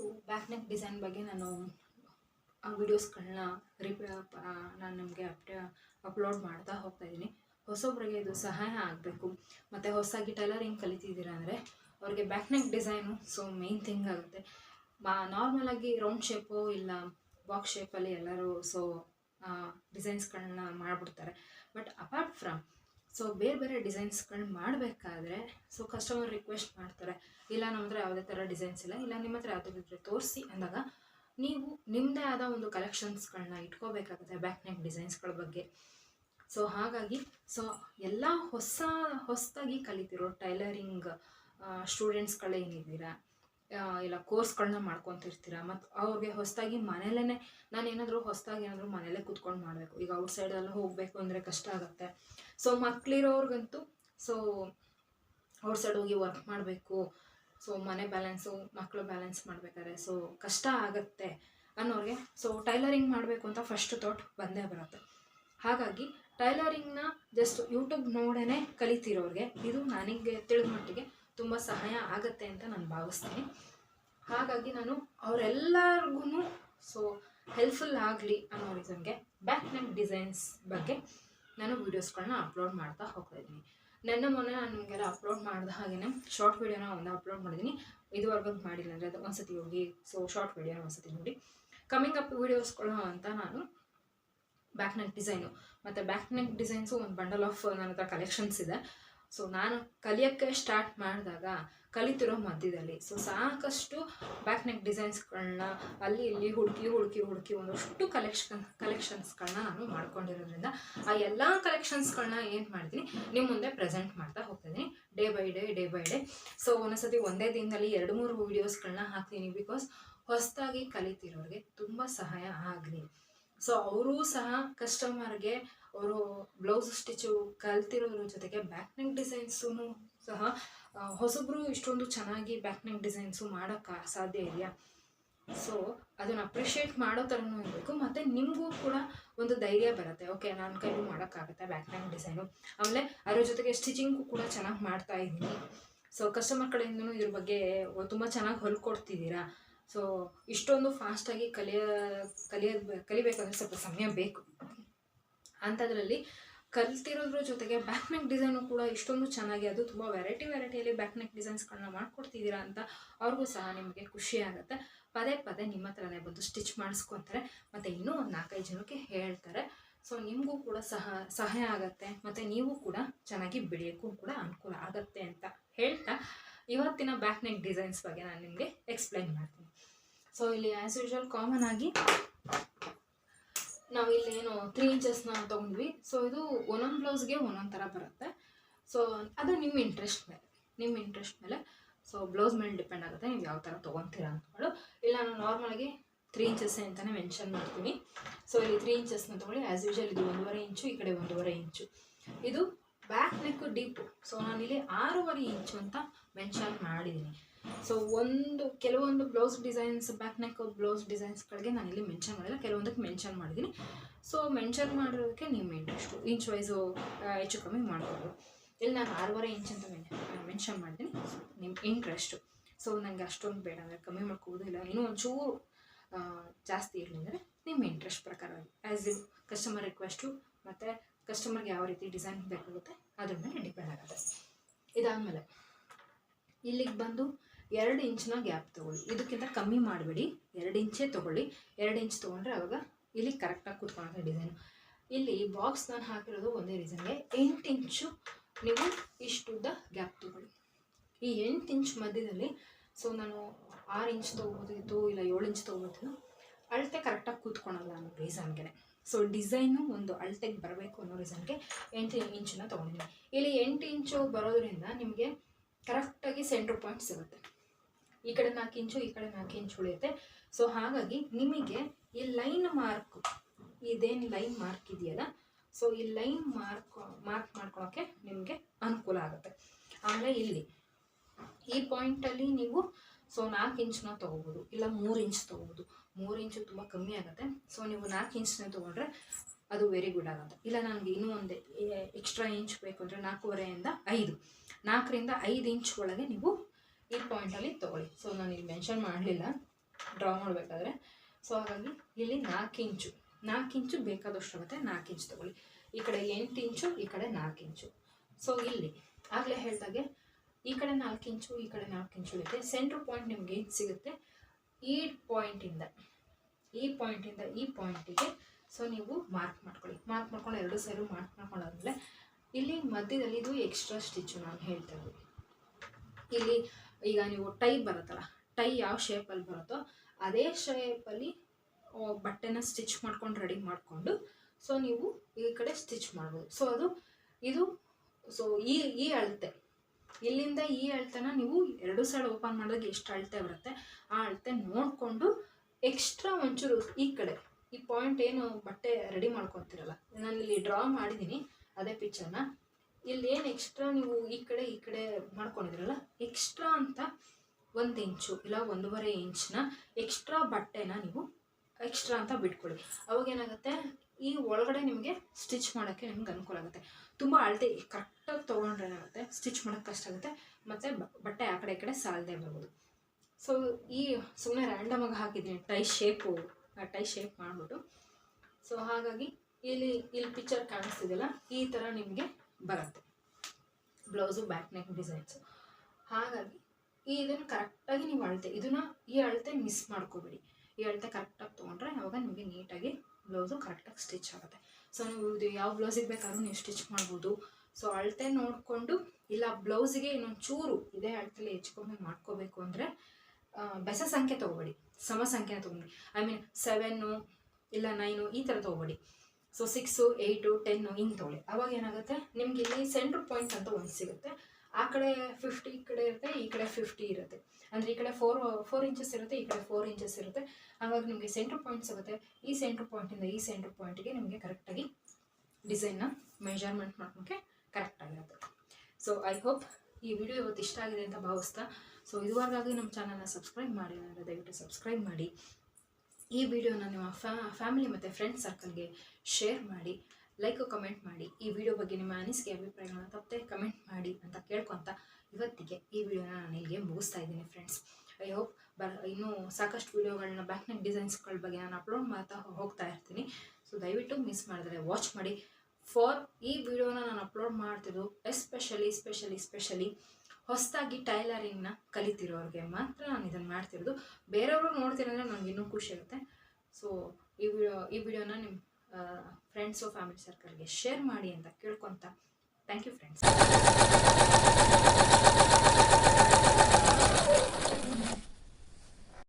So back neck design ಬಗ್ಗೆ ನಾನು ಆ ವಿಡಿಯೋಸ್ಗಳನ್ನ ರಿಪ ನಾನು ನಿಮಗೆ ಅಪ್ಡೇ ಅಪ್ಲೋಡ್ ಮಾಡ್ತಾ ಹೋಗ್ತಾ ಇದ್ದೀನಿ. ಹೊಸೊಬ್ಬರಿಗೆ ಇದು ಸಹಾಯ ಆಗಬೇಕು. ಮತ್ತು ಹೊಸದಾಗಿ ಟೈಲರಿಂಗ್ ಕಲಿತಿದ್ದೀರಾ ಅಂದರೆ, ಅವ್ರಿಗೆ back neck design so main thing ಆಗುತ್ತೆ. ಮಾ ನಾರ್ಮಲಾಗಿ ರೌಂಡ್ ಶೇಪು ಇಲ್ಲ ಬಾಕ್ಸ್ ಶೇಪಲ್ಲಿ ಎಲ್ಲರೂ ಸೊ ಡಿಸೈನ್ಸ್ಗಳನ್ನ ಮಾಡಿಬಿಡ್ತಾರೆ. ಬಟ್ ಅಪಾರ್ಟ್ ಫ್ರಮ್ ಸೊ ಬೇರೆ ಬೇರೆ ಡಿಸೈನ್ಸ್ಗಳು ಮಾಡಬೇಕಾದ್ರೆ ಸೊ ಕಸ್ಟಮರ್ ರಿಕ್ವೆಸ್ಟ್ ಮಾಡ್ತಾರೆ. ಇಲ್ಲ ನಮ್ಮ ಹತ್ರ ಯಾವುದೇ ಥರ ಡಿಸೈನ್ಸ್ ಇಲ್ಲ. ಇಲ್ಲ ನಿಮ್ಮ ಹತ್ರ ಯಾವುದೇ ಇದ್ದರೆ ತೋರಿಸಿ ಅಂದಾಗ, ನೀವು ನಿಮ್ಮದೇ ಆದ ಒಂದು ಕಲೆಕ್ಷನ್ಸ್ಗಳನ್ನ ಇಟ್ಕೋಬೇಕಾಗುತ್ತೆ ಬ್ಯಾಕ್ ನೆಕ್ ಡಿಸೈನ್ಸ್ಗಳ ಬಗ್ಗೆ. ಸೊ ಹಾಗಾಗಿ ಸೊ ಎಲ್ಲ ಹೊಸ, ಹೊಸದಾಗಿ ಕಲಿತಿರೋ ಟೈಲರಿಂಗ್ ಸ್ಟೂಡೆಂಟ್ಸ್ಗಳೇನಿದ್ದೀರಾ ಇಲ್ಲ ಕೋರ್ಸ್ಗಳನ್ನ ಮಾಡ್ಕೊತಿರ್ತೀರ. ಮತ್ತು ಅವ್ರಿಗೆ ಹೊಸದಾಗಿ ಮನೇಲೇ ನಾನು ಏನಾದರೂ ಹೊಸದಾಗಿ ಏನಾದರೂ ಮನೇಲೇ ಕೂತ್ಕೊಂಡು ಮಾಡಬೇಕು. ಈಗ ಔಟ್ ಸೈಡೆಲ್ಲ ಹೋಗಬೇಕು ಅಂದರೆ ಕಷ್ಟ ಆಗುತ್ತೆ. ಸೊ ಮಕ್ಕಳಿರೋರ್ಗಂತೂ ಸೊ ಔಟ್ ಸೈಡ್ ಹೋಗಿ ವರ್ಕ್ ಮಾಡಬೇಕು. ಸೊ ಮನೆ ಬ್ಯಾಲೆನ್ಸು ಮಕ್ಕಳು ಬ್ಯಾಲೆನ್ಸ್ ಮಾಡಬೇಕಾದ್ರೆ, ಸೊ ಕಷ್ಟ ಆಗುತ್ತೆ ಅನ್ನೋರಿಗೆ, ಸೊ ಟೈಲರಿಂಗ್ ಮಾಡಬೇಕು ಅಂತ ಫಸ್ಟ್ ಥಾಟ್ ಬಂದೇ ಬರುತ್ತೆ. ಹಾಗಾಗಿ ಟೈಲರಿಂಗ್ನ ಜಸ್ಟ್ ಯೂಟ್ಯೂಬ್ ನೋಡೇ ಕಲಿತಿರೋರಿಗೆ, ಇದು ನನಗೆ ತಿಳಿದ ಮಟ್ಟಿಗೆ ತುಂಬ ಸಹಾಯ ಆಗುತ್ತೆ ಅಂತ ನಾನು ಭಾವಿಸ್ತೀನಿ. ಹಾಗಾಗಿ ನಾನು ಅವರೆಲ್ಲರಿಗೂ ಸೊ ಹೆಲ್ಪ್ಫುಲ್ ಆಗಲಿ ಅನ್ನೋ ರೀಸನ್ಗೆ ಬ್ಯಾಕ್ ನೆಕ್ ಡಿಸೈನ್ಸ್ ಬಗ್ಗೆ ನಾನು ವೀಡಿಯೋಸ್ಗಳನ್ನ ಅಪ್ಲೋಡ್ ಮಾಡ್ತಾ ಹೋಗ್ತಾ ಇದ್ದೀನಿ. ನೆನ್ನೆ ಮೊನ್ನೆ ನಾನು ನಿಮಗೆಲ್ಲ ಅಪ್ಲೋಡ್ ಮಾಡಿದ ಹಾಗೆಯೇ ಶಾರ್ಟ್ ವೀಡಿಯೋನ ಒಂದು ಅಪ್ಲೋಡ್ ಮಾಡಿದ್ದೀನಿ ಇದುವರೆಗೂ ಮಾಡಿಲ್ಲ ಅಂದರೆ ಅದು ಒಂದ್ಸತಿ ಹೋಗಿ ಸೊ ಶಾರ್ಟ್ ವೀಡಿಯೋನ ಒಂದ್ಸತಿ ನೋಡಿ. ಕಮಿಂಗ್ ಅಪ್ ವೀಡಿಯೋಸ್ಗಳು ಅಂತ ನಾನು ಬ್ಯಾಕ್ ನೆಕ್ ಡಿಸೈನು ಮತ್ತು ಬ್ಯಾಕ್ ನೆಕ್ ಡಿಸೈನ್ಸು ಒಂದು ಬಂಡಲ್ ಆಫ್ ನನ್ನ ಹತ್ರ ಕಲೆಕ್ಷನ್ಸ್ ಇದೆ. ಸೊ ನಾನು ಕಲಿಯೋಕ್ಕೆ ಸ್ಟಾರ್ಟ್ ಮಾಡಿದಾಗ ಕಲಿತಿರೋ ಮಧ್ಯದಲ್ಲಿ. ಸೊ ಸಾಕಷ್ಟು ಬ್ಯಾಕ್ ನೆಕ್ ಡಿಸೈನ್ಸ್ಗಳನ್ನ ಅಲ್ಲಿ ಇಲ್ಲಿ ಹುಡುಕಿ ಹುಡುಕಿ ಹುಡುಕಿ ಒಂದಷ್ಟು ಕಲೆಕ್ಷನ್ ಕಲೆಕ್ಷನ್ಸ್ಗಳನ್ನ ನಾನು ಮಾಡ್ಕೊಂಡಿರೋದ್ರಿಂದ ಆ ಎಲ್ಲ ಕಲೆಕ್ಷನ್ಸ್ಗಳನ್ನ ಏನು ಮಾಡ್ತೀನಿ ನಿಮ್ಮ ಮುಂದೆ ಪ್ರೆಸೆಂಟ್ ಮಾಡ್ತಾ ಹೋಗ್ತೀನಿ day by day day by day so ಒಂದೊಂದ್ಸತಿ ಒಂದೇ ದಿನದಲ್ಲಿ ಎರಡು ಮೂರು ವೀಡಿಯೋಸ್ಗಳನ್ನ ಹಾಕ್ತೀನಿ ಬಿಕಾಸ್ ಹೊಸದಾಗಿ ಕಲಿತಿರೋರಿಗೆ ತುಂಬ ಸಹಾಯ ಆಗಲಿ. ಸೊ ಅವರೂ ಸಹ ಕಸ್ಟಮರ್ಗೆ ಅವರು ಬ್ಲೌಸ್ ಸ್ಟಿಚ್ಚು ಕಲ್ತಿರೋದ್ರ ಜೊತೆಗೆ ಬ್ಯಾಕ್ ನೆಕ್ ಡಿಸೈನ್ಸೂ ಸಹ ಹೊಸಬ್ರು ಇಷ್ಟೊಂದು ಚೆನ್ನಾಗಿ ಬ್ಯಾಕ್ ನೆಕ್ ಡಿಸೈನ್ಸು ಮಾಡೋಕ್ಕೆ ಸಾಧ್ಯ ಇದೆಯಾ? ಸೊ ಅದನ್ನು ಅಪ್ರಿಷಿಯೇಟ್ ಮಾಡೋ ಥರನೂ ಇರಬೇಕು, ಮತ್ತು ನಿಮಗೂ ಕೂಡ ಒಂದು ಧೈರ್ಯ ಬರುತ್ತೆ. ಓಕೆ ನನ್ನ ಕೈಲೂ ಮಾಡೋಕ್ಕಾಗುತ್ತೆ ಬ್ಯಾಕ್ ನೆಕ್ ಡಿಸೈನು ಆಮೇಲೆ ಅದ್ರ ಜೊತೆಗೆ ಸ್ಟಿಚಿಂಗು ಕೂಡ ಚೆನ್ನಾಗಿ ಮಾಡ್ತಾ ಇದ್ದೀನಿ. ಸೊ ಕಸ್ಟಮರ್ ಕಡೆಯಿಂದನೂ ಇದ್ರ ಬಗ್ಗೆ ತುಂಬ ಚೆನ್ನಾಗಿ ಹೊಲ್ಕೊಡ್ತಿದ್ದೀರಾ? ಸೊ ಇಷ್ಟೊಂದು ಫಾಸ್ಟಾಗಿ ಕಲಿಯ ಕಲಿಯ, ಕಲಿಬೇಕಂದ್ರೆ ಸ್ವಲ್ಪ ಸಮಯ ಬೇಕು. ಅಂಥದ್ರಲ್ಲಿ ಕಲ್ತಿರೋದ್ರ ಜೊತೆಗೆ ಬ್ಯಾಕ್ ನೆಕ್ ಡಿಸೈನು ಕೂಡ ಇಷ್ಟೊಂದು ಚೆನ್ನಾಗಿ, ಅದು ತುಂಬ ವೆರೈಟಿ ವೆರೈಟಿಯಲ್ಲಿ ಬ್ಯಾಕ್ ನೆಕ್ ಡಿಸೈನ್ಸ್ಗಳನ್ನ ಮಾಡ್ಕೊಡ್ತಿದ್ದೀರಾ ಅಂತ ಅವ್ರಿಗೂ ಸಹ ನಿಮಗೆ ಖುಷಿ ಆಗುತ್ತೆ. ಪದೇ ಪದೇ ನಿಮ್ಮ ಹತ್ರನೇ ಬಂದು ಸ್ಟಿಚ್ ಮಾಡಿಸ್ಕೊತಾರೆ. ಮತ್ತು ಇನ್ನೂ ಒಂದು ನಾಲ್ಕೈದು ಜನಕ್ಕೆ ಹೇಳ್ತಾರೆ. ಸೊ ನಿಮಗೂ ಕೂಡ ಸಹ, ಸಹಾಯ ಆಗುತ್ತೆ. ಮತ್ತು ನೀವು ಕೂಡ ಚೆನ್ನಾಗಿ ಬೆಳೆಯೋಕ್ಕೂ ಕೂಡ ಅನುಕೂಲ ಆಗುತ್ತೆ ಅಂತ ಹೇಳ್ತಾ, ಇವತ್ತಿನ ಬ್ಯಾಕ್ ನೆಕ್ ಡಿಸೈನ್ಸ್ ಬಗ್ಗೆ ನಾನು ನಿಮಗೆ ಎಕ್ಸ್ಪ್ಲೈನ್ ಮಾಡ್ತೀನಿ. ಸೊ ಇಲ್ಲಿ ಆ್ಯಸ್ ಯೂಶುವಲ್ ಕಾಮನ್ ಆಗಿ ನಾವು ಇಲ್ಲಿ ಏನು ತ್ರೀ ಇಂಚಸ್ನ ತೊಗೊಂಡ್ವಿ. ಸೊ ಇದು ಒಂದೊಂದು ಬ್ಲೌಸ್ಗೆ ಒಂದೊಂದು ಥರ ಬರುತ್ತೆ. ಸೊ ಅದು ನಿಮ್ಮ ಇಂಟ್ರೆಸ್ಟ್ ಮೇಲೆ. ನಿಮ್ಮ ಇಂಟ್ರೆಸ್ಟ್ ಮೇಲೆ. ಸೊ ಬ್ಲೌಸ್ ಮೇಲೆ ಡಿಪೆಂಡ್ ಆಗುತ್ತೆ ನೀವು ಯಾವ ಥರ ತೊಗೊತೀರಾ ಅಂದ್ಕೊಂಡು ಇಲ್ಲ, ನಾನು ನಾರ್ಮಲಾಗಿ ತ್ರೀ ಇಂಚಸ್ ಅಂತಲೇ ಮೆನ್ಷನ್ ಮಾಡ್ತೀನಿ. ಸೊ ಇಲ್ಲಿ ತ್ರೀ ಇಂಚಸ್ನ ತೊಗೊಳ್ಳಿ. ಆ್ಯಸ್ ಯೂಶುವಲ್ ಇದು ಒಂದೂವರೆ ಇಂಚು ಈ ಕಡೆ ಒಂದೂವರೆ ಇಂಚು ಇದು ಬ್ಯಾಕ್ ನೆಕ್ ಡೀಪು ಸೊ ಇಲ್ಲಿ ಆರೂವರೆ ಇಂಚು ಅಂತ ಮೆನ್ಷನ್ ಮಾಡಿದ್ದೀನಿ ಸೊ ಒಂದು, ಕೆಲವೊಂದು blouse designs back neck blouse ಡಿಸೈನ್ಸ್ಗಳಿಗೆ ಇಲ್ಲಿ ಮೆನ್ಷನ್ ಮಾಡಿಲ್ಲ. ಕೆಲವೊಂದಕ್ಕೆ ಮೆನ್ಷನ್ ಮಾಡಿದ್ದೀನಿ ಸೊ ಮೆನ್ಷನ್ ಮಾಡಿರೋದಕ್ಕೆ ನಿಮ್ಮ ಇಂಟ್ರೆಸ್ಟು ಇಂಚ್ ವೈಸು ಹೆಚ್ಚು ಕಮ್ಮಿ ಮಾಡ್ಬೋದು ಇಲ್ಲಿ ನಾನು ಆರೂವರೆ ಇಂಚ್ ಅಂತ ಮೆನ್ಷನ್ ಮಾಡ್ತೀನಿ ನಿಮ್ಮ ಇಂಟ್ರೆಸ್ಟು ಸೊ ನನಗೆ ಅಷ್ಟೊಂದು ಬೇಡ. ಅಂದರೆ ಕಮ್ಮಿ ಮಾಡ್ಕೋಬೋದು. ಇಲ್ಲ, ಇನ್ನೂ ಒಂಚೂರು ಜಾಸ್ತಿ ಇರಲಿ ಅಂದರೆ ನಿಮ್ಮ ಇಂಟ್ರೆಸ್ಟ್ ಪ್ರಕಾರ ಆ್ಯಸ್ ಇನ್ ಕಸ್ಟಮರ್ ರಿಕ್ವೆಸ್ಟು ಮತ್ತು ಕಸ್ಟಮರ್ಗೆ ಯಾವ ರೀತಿ ಡಿಸೈನ್ ಬೇಕಾಗುತ್ತೆ, ಅದ್ರ ಮೇಲೆ ಡಿಪೆಂಡ್ ಆಗುತ್ತೆ. ಇದಾದಮೇಲೆ, ಇಲ್ಲಿಗೆ ಬಂದು ಎರಡು ಇಂಚಿನ ಗ್ಯಾಪ್ ತೊಗೊಳ್ಳಿ. ಇದಕ್ಕಿಂತ ಕಮ್ಮಿ ಮಾಡಬೇಡಿ. ಎರಡು ಇಂಚೇ ತೊಗೊಳ್ಳಿ. ಎರಡು ಇಂಚ್ ತೊಗೊಂಡ್ರೆ ಅವಾಗ ಇಲ್ಲಿ ಕರೆಕ್ಟಾಗಿ ಕೂತ್ಕೊಳ್ಳುತ್ತೆ ಡಿಸೈನು ಇಲ್ಲಿ ಬಾಕ್ಸ್ ನಾನು ಹಾಕಿರೋದು ಒಂದೇ ರೀಸನ್ಗೆ ಎಂಟು ಇಂಚು ನೀವು ಇಷ್ಟುದ್ದ ಗ್ಯಾಪ್ ತೊಗೊಳ್ಳಿ. ಈ ಎಂಟು ಇಂಚ್ ಮಧ್ಯದಲ್ಲಿ ಸೊ ನಾನು ಆರು ಇಂಚ್ ತೊಗೋಬೋದಿತ್ತು ಇಲ್ಲ ಏಳು ಇಂಚ್ ತೊಗೋಬೋದಿತ್ತು ಅಳತೆ ಕರೆಕ್ಟಾಗಿ ಕೂತ್ಕೊಳಲ್ಲ ಅನ್ನೋ ರೀಸನ್ಗೆ ಸೊ ಡಿಸೈನು ಒಂದು ಅಳತೆಗೆ ಬರಬೇಕು ಅನ್ನೋ ರೀಸನ್ಗೆ ಎಂಟು ಇಂಚನ್ನ ತೊಗೊಂಡಿದ್ದೀನಿ. ಇಲ್ಲಿ ಎಂಟು ಇಂಚು ಬರೋದ್ರಿಂದ ನಿಮಗೆ ಕರೆಕ್ಟಾಗಿ ಸೆಂಟ್ರ್ ಪಾಯಿಂಟ್ ಸಿಗುತ್ತೆ. ಈ ಕಡೆ ನಾಲ್ಕು ಇಂಚು, ಈ ಕಡೆ ನಾಲ್ಕು ಇಂಚು ಉಳಿಯುತ್ತೆ. ಸೊ ಹಾಗಾಗಿ ನಿಮಗೆ ಈ ಲೈನ್ ಮಾರ್ಕ್, ಇದೇನು ಲೈನ್ ಮಾರ್ಕ್ ಇದೆಯಲ್ಲ? ಸೊ ಈ ಲೈನ್ ಮಾರ್ಕ್ ಮಾರ್ಕ್ ಮಾಡ್ಕೊಳಕ್ಕೆ ನಿಮಗೆ ಅನುಕೂಲ ಆಗುತ್ತೆ. ಆಮೇಲೆ ಇಲ್ಲಿ, ಈ ಪಾಯಿಂಟಲ್ಲಿ ನೀವು ಸೊ ನಾಲ್ಕು ಇಂಚನ್ನ ತೊಗೋಬೋದು, ಇಲ್ಲ ಮೂರು ಇಂಚ್ ತೊಗೋಬೋದು. ಮೂರು ಇಂಚು ತುಂಬ ಕಮ್ಮಿ ಆಗುತ್ತೆ. ಸೊ ನೀವು ನಾಲ್ಕು ಇಂಚನ್ನ ತೊಗೊಂಡ್ರೆ ಅದು ವೆರಿ ಗುಡ್ ಆಗುತ್ತೆ. ಇಲ್ಲ ನನಗೆ ಇನ್ನೂ ಒಂದು ಎಕ್ಸ್ಟ್ರಾ ಇಂಚ್ ಬೇಕು ಅಂದರೆ ನಾಲ್ಕೂವರೆಯಿಂದ ಐದು. ನಾಲ್ಕರಿಂದ ಐದು ಇಂಚ್ ಒಳಗೆ ನೀವು ಈ ಪಾಯಿಂಟಲ್ಲಿ ತೊಗೊಳ್ಳಿ. ಸೊ ನಾನು ಇಲ್ಲಿ ಮೆನ್ಷನ್ ಮಾಡಲಿಲ್ಲ. ಡ್ರಾ ಮಾಡಬೇಕಾದ್ರೆ. ಸೊ ಹಾಗಾಗಿ ಇಲ್ಲಿ ನಾಲ್ಕು ಇಂಚು. ನಾಲ್ಕು ಇಂಚು ಬೇಕಾದಷ್ಟು ಆಗುತ್ತೆ, ನಾಲ್ಕು ಇಂಚು ತೊಗೊಳ್ಳಿ. ಈ ಕಡೆ ಎಂಟು ಇಂಚು, ಈ ಕಡೆ ನಾಲ್ಕು ಇಂಚು. ಸೊ ಇಲ್ಲಿ ಆಗಲೇ ಹೇಳ್ದಾಗೆ ಈ ಕಡೆ ನಾಲ್ಕು ಇಂಚು, ಈ ಕಡೆ ನಾಲ್ಕು ಇಂಚು ಇರುತ್ತೆ. ಸೆಂಟ್ರ್ ಪಾಯಿಂಟ್ ನಿಮಗೆ ಏನು ಸಿಗುತ್ತೆ? ಈ ಪಾಯಿಂಟಿಂದ ಈ ಪಾಯಿಂಟಿಂದ ಈ ಪಾಯಿಂಟಿಗೆ ಸೊ ನೀವು ಮಾರ್ಕ್ ಮಾಡ್ಕೊಳ್ಳಿ. ಮಾರ್ಕ್ ಮಾಡ್ಕೊಂಡು ಎರಡು ಸೈಡು ಮಾರ್ಕ್ ಮಾಡ್ಕೊಂಡಾದ್ಮೇಲೆ, ಇಲ್ಲಿ ಮಧ್ಯದಲ್ಲಿ ಇದು ಎಕ್ಸ್ಟ್ರಾ ಸ್ಟಿಚ್ಚು ನಾನು ಹೇಳ್ತಾ ಇದ್ದೀನಿ ಇಲ್ಲಿ ಈಗ ನೀವು ಟೈ ಬರುತ್ತಲ್ಲ, ಟೈ ಯಾವ ಶೇಪಲ್ಲಿ ಬರುತ್ತೋ ಅದೇ ಶೇಪಲ್ಲಿ ಬಟ್ಟೆನ ಸ್ಟಿಚ್ ಮಾಡ್ಕೊಂಡು ರೆಡಿ ಮಾಡಿಕೊಂಡು ಸೊ ನೀವು ಈ ಕಡೆ ಸ್ಟಿಚ್ ಮಾಡ್ಬೋದು. ಸೊ ಅದು, ಇದು ಸೊ ಈ ಈ ಅಳತೆ, ಇಲ್ಲಿಂದ ಈ ಅಳತೆನ ನೀವು ಎರಡು ಸೈಡ್ ಓಪನ್ ಮಾಡಿದಾಗ ಎಷ್ಟು ಅಳತೆ ಬರುತ್ತೆ, ಆ ಅಳತೆ ನೋಡಿಕೊಂಡು ಎಕ್ಸ್ಟ್ರಾ ಒಂಚೂರು ಈ ಕಡೆ, ಈ ಪಾಯಿಂಟ್ ಏನು ಬಟ್ಟೆ ರೆಡಿ ಮಾಡ್ಕೊತಿರಲ್ಲ ನಾನು ಇಲ್ಲಿ ಡ್ರಾ ಮಾಡಿದ್ದೀನಿ ಅದೇ ಪಿಕ್ಚರ್ನ ಇಲ್ಲಿ ಏನು ಎಕ್ಸ್ಟ್ರಾ ನೀವು ಈ ಕಡೆ ಈ ಕಡೆ ಮಾಡ್ಕೊಂಡಿದ್ರಲ್ಲ ಎಕ್ಸ್ಟ್ರಾ ಅಂತ ಒಂದು ಇಂಚು ಇಲ್ಲ ಒಂದೂವರೆ ಇಂಚ್ನ ಎಕ್ಸ್ಟ್ರಾ ಬಟ್ಟೆನ ನೀವು ಎಕ್ಸ್ಟ್ರಾ ಅಂತ ಬಿಟ್ಕೊಳ್ಳಿ ಅವಾಗ ಏನಾಗುತ್ತೆ, ಈ ಒಳಗಡೆ ನಿಮಗೆ ಸ್ಟಿಚ್ ಮಾಡೋಕ್ಕೆ ನಿಮ್ಗೆ ಅನುಕೂಲ ಆಗುತ್ತೆ. ತುಂಬ ಅಳತೆ ಕರೆಕ್ಟಾಗಿ ತೊಗೊಂಡ್ರೆ ಏನಾಗುತ್ತೆ ಸ್ಟಿಚ್ ಮಾಡೋಕ್ಕೆ ಕಷ್ಟ ಆಗುತ್ತೆ, ಮತ್ತು ಬಟ್ಟೆ ಆ ಕಡೆ ಈ ಕಡೆ ಸಾಲದೆ ಬರ್ಬೋದು. ಸೊ ಈ ಸುಮ್ಮನೆ ರ್ಯಾಂಡಮಾಗಿ ಹಾಕಿದ್ದೀನಿ, ಟೈ ಶೇಪು ಆ ಟೈ ಶೇಪ್ ಮಾಡಿಬಿಟ್ಟು. ಸೊ ಹಾಗಾಗಿ ಇಲ್ಲಿ ಇಲ್ಲಿ ಪಿಕ್ಚರ್ ಕಾಣಿಸ್ತಿದೆಯಲ್ಲ, ಈ ಥರ ನಿಮಗೆ ಬರುತ್ತೆ. Blouse back neck designs. ಹಾಗಾಗಿ ಈ ಇದನ್ನು ಕರೆಕ್ಟಾಗಿ ನೀವು ಅಳತೆ, ಇದನ್ನು ಈ ಅಳತೆ ಮಿಸ್ ಮಾಡ್ಕೋಬೇಡಿ. ಈ ಅಳತೆ ಕರೆಕ್ಟಾಗಿ ತೊಗೊಂಡ್ರೆ ಅವಾಗ ನಿಮಗೆ ನೀಟಾಗಿ ಬ್ಲೌಸು ಕರೆಕ್ಟಾಗಿ ಸ್ಟಿಚ್ ಆಗುತ್ತೆ. ಸೊ, ನೀವು ಇದು ಯಾವ ಬ್ಲೌಸಿಗೆ ಬೇಕಾದ್ರೂ ನೀವು ಸ್ಟಿಚ್ ಮಾಡ್ಬೋದು. ಸೊ, ಅಳತೆ ನೋಡಿಕೊಂಡು, ಇಲ್ಲ ಬ್ಲೌಸಿಗೆ ಇನ್ನೊಂದು ಚೂರು ಇದೇ ಅಳತೆಲಿ ಹೆಚ್ಚು ಕಮ್ಮಿ ಮಾಡ್ಕೋಬೇಕು ಅಂದರೆ ಬೆಸ ಸಂಖ್ಯೆ ತೊಗೊಬೇಡಿ. ಸಮ ಸಂಖ್ಯೆನ ತೊಗೊಂಡು ಐ ಮೀನ್ ಸೆವೆನ್ನು ಇಲ್ಲ ನೈನು ಈ ಥರ ತೊಗೊಬೇಡಿ. ಸೊ ಸಿಕ್ಸು ಏಯ್ಟು ಟೆನ್ನು ಹಿಂಗೆ ತೊಗೊಳ್ಳಿ. ಅವಾಗ ಏನಾಗುತ್ತೆ? ನಿಮ್ಗೆ ಇಲ್ಲಿ ಸೆಂಟ್ರ್ ಪಾಯಿಂಟ್ ಅಂತ ಒಂದು ಸಿಗುತ್ತೆ. ಆ ಕಡೆ ಫಿಫ್ಟಿ ಈ ಕಡೆ ಇರುತ್ತೆ, ಈ ಕಡೆ ಫಿಫ್ಟಿ ಇರುತ್ತೆ. ಅಂದರೆ ಈ ಕಡೆ ಫೋರ್ ಫೋರ್ ಇಂಚಸ್ ಇರುತ್ತೆ, ಈ ಕಡೆ ಫೋರ್ ಇಂಚಸ್ ಇರುತ್ತೆ. ಹಾಗಾಗಿ ನಿಮಗೆ ಸೆಂಟ್ರ್ ಪಾಯಿಂಟ್ ಸಿಗುತ್ತೆ. ಈ ಸೆಂಟ್ರ್ ಪಾಯಿಂಟಿಂದ ಈ ಸೆಂಟ್ರ್ ಪಾಯಿಂಟಿಗೆ ನಿಮಗೆ ಕರೆಕ್ಟಾಗಿ ಡಿಸೈನ್ನ ಮೆಜರ್ಮೆಂಟ್ ಮಾಡೋಕ್ಕೆ ಕರೆಕ್ಟಾಗಿರುತ್ತೆ ಸೊ ಐ ಹೋಪ್ ಈ ವಿಡಿಯೋ ಇವತ್ತು ಇಷ್ಟ ಆಗಿದೆ ಅಂತ ಭಾವಿಸ್ತಾ. ಸೊ ಇದುವರೆಗಾಗಿ ನಮ್ಮ ಚಾನಲ್ನ ಸಬ್ಸ್ಕ್ರೈಬ್ ಮಾಡಿ ದಯವಿಟ್ಟು ಸಬ್ಸ್ಕ್ರೈಬ್ ಮಾಡಿ. ಈ ವಿಡಿಯೋನ ನಿಮ್ಮ ಫ್ಯಾ, ಫ್ಯಾಮಿಲಿ ಮತ್ತು ಫ್ರೆಂಡ್ ಸರ್ಕಲ್ಗೆ ಶೇರ್ ಮಾಡಿ ಲೈಕು ಕಮೆಂಟ್ ಮಾಡಿ. ಈ ವಿಡಿಯೋ ಬಗ್ಗೆ ನಿಮ್ಮ ಅನಿಸಿಕೆ, ಅಭಿಪ್ರಾಯಗಳನ್ನ ತಪ್ಪದೆ ಕಮೆಂಟ್ ಮಾಡಿ ಅಂತ ಕೇಳ್ಕೊತ ಇವತ್ತಿಗೆ ಈ ವಿಡಿಯೋನ ನಾನು ಇಲ್ಲಿಗೆ ಮುಗಿಸ್ತಾ ಇದ್ದೀನಿ ಫ್ರೆಂಡ್ಸ್ ಐ ಹೋಪ್ ಬರ್ ಇನ್ನೂ ಸಾಕಷ್ಟು ವಿಡಿಯೋಗಳನ್ನ ಬ್ಯಾಕ್ ನೆಕ್ ಡಿಸೈನ್ಸ್ಗಳ ಬಗ್ಗೆ ನಾನು ಅಪ್ಲೋಡ್ ಮಾಡ್ತಾ ಹೋಗ್ತಾ ಇರ್ತೀನಿ. ಸೊ ದಯವಿಟ್ಟು ಮಿಸ್ ಮಾಡಿದ್ರೆ ವಾಚ್ ಮಾಡಿ. ಫಾರ್ ಈ ವಿಡಿಯೋನ ನಾನು ಅಪ್ಲೋಡ್ ಮಾಡ್ತಿದ್ದು ಎಸ್ಪೆಷಲಿ ಸ್ಪೆಷಲಿ ಸ್ಪೆಷಲಿ ಹೊಸದಾಗಿ ಟೈಲರಿಂಗ್ನ ಕಲಿತಿರೋರಿಗೆ ಮಾತ್ರ ನಾನು ಇದನ್ನು ಮಾಡ್ತಿರೋದು. ಬೇರೆಯವರು ನೋಡ್ತಿರಂದ್ರೆ ನನಗಿನ್ನೂ ಖುಷಿ ಇರುತ್ತೆ ಸೊ ಈ ವಿಡಿಯೋ, ಈ ವಿಡಿಯೋನ ನಿಮ್ಮ ಫ್ರೆಂಡ್ಸು ಫ್ಯಾಮಿಲಿ ಸರ್ಕಲ್ಗೆ ಶೇರ್ ಮಾಡಿ ಅಂತ ಕೇಳ್ಕೊತ. Thank you friends